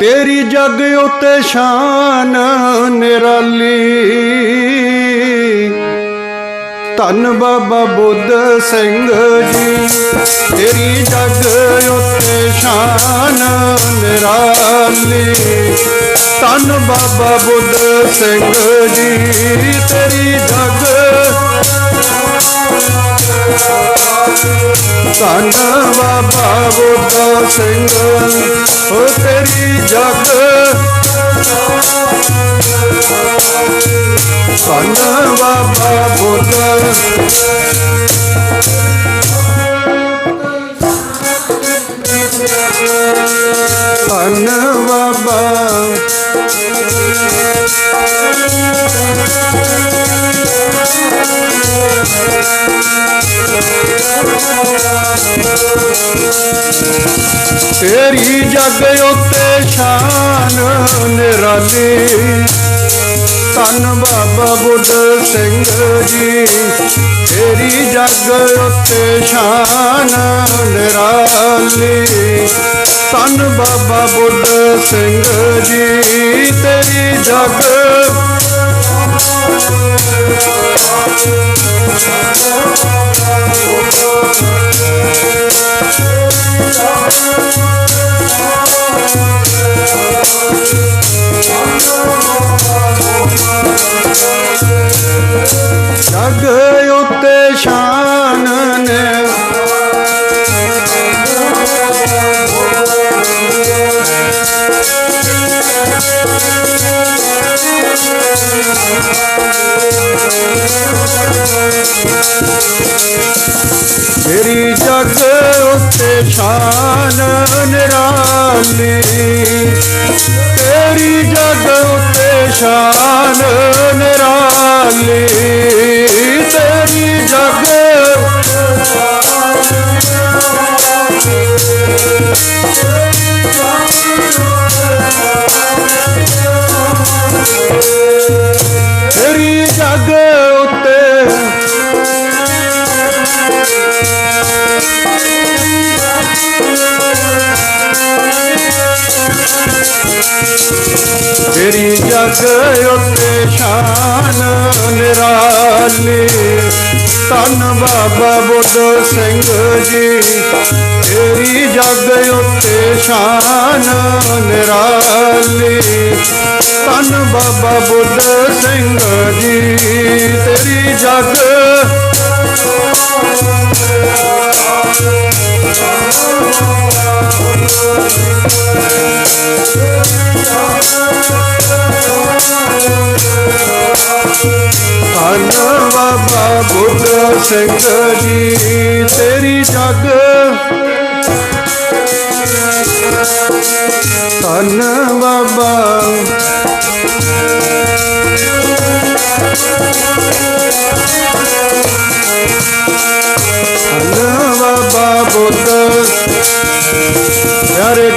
ਤੇਰੀ ਜਗ ਉਤੇ ਸ਼ਾਨ ਨਿਰਾਲੀ। ਧੰਨ ਬਾਬਾ ਬੁੱਧ ਸਿੰਘ ਜੀ, ਤੇਰੀ ਜਗ ਉਤੇ ਸ਼ਾਨ ਨਿਰਾਲੀ। ਧੰਨ ਬਾਬਾ ਬੁੱਧ ਸਿੰਘ ਜੀ, ਤੇਰੀ ਜਗ ਧੰਨ ਬਾਬਾ ਬੁੱਧ ਸਿੰਘ ਓ ਤੇਰੀ ਜਗ। ਧੰਨ ਬਾਬਾ ਬੁੱਧ ਧੰਨ ਬਾਬਾ ਤੇਰੀ ਜਗ ਉਤੇ ਸ਼ਾਨ ਨਿਰਾਲੀ। ਧੰਨ ਬਾਬਾ ਬੁੱਧ ਸਿੰਘ ਜੀ, ਤੇਰੀ ਜਗ ਉਤੇ ਸ਼ਾਨ ਨਿਰਾਲੀ। ਧੰਨ ਬਾਬਾ ਬੁੱਧ ਸਿੰਘ ਜੀ, ਤੇਰੀ ਜਗ ਨਿਰਾਲੀ। ਤੇਰੀ ਜਗ ਉਤੇ ਸ਼ਾਨ ਨਿਰਾਲੀ। ਤੇਰੀ ਜਗ ਉਤੇ ਸ਼ਾਨ ਨਿਰਾਲੀ। ਧੰਨ ਬਾਬਾ ਬੁੱਧ ਸਿੰਘ ਜੀ, ਤੇਰੀ ਜਗ ਉੱਤੇ ਸ਼ਾਨ ਨਿਰਾਲੀ। ਧੰਨ ਬਾਬਾ ਬੁੱਧ ਸਿੰਘ ਜੀ, ਤੇਰੀ ਜਗ ਧੰਨ ਬਾਬਾ ਬੁੱਧ। ਸਿੰਘ ਜੀ ਤੇਰੀ ਜਗ ਧੰਨ ਬਾਬਾ ਧੰਨ ਬਾਬਾ ਬੁੱਧ। ਪਿਆਰੇ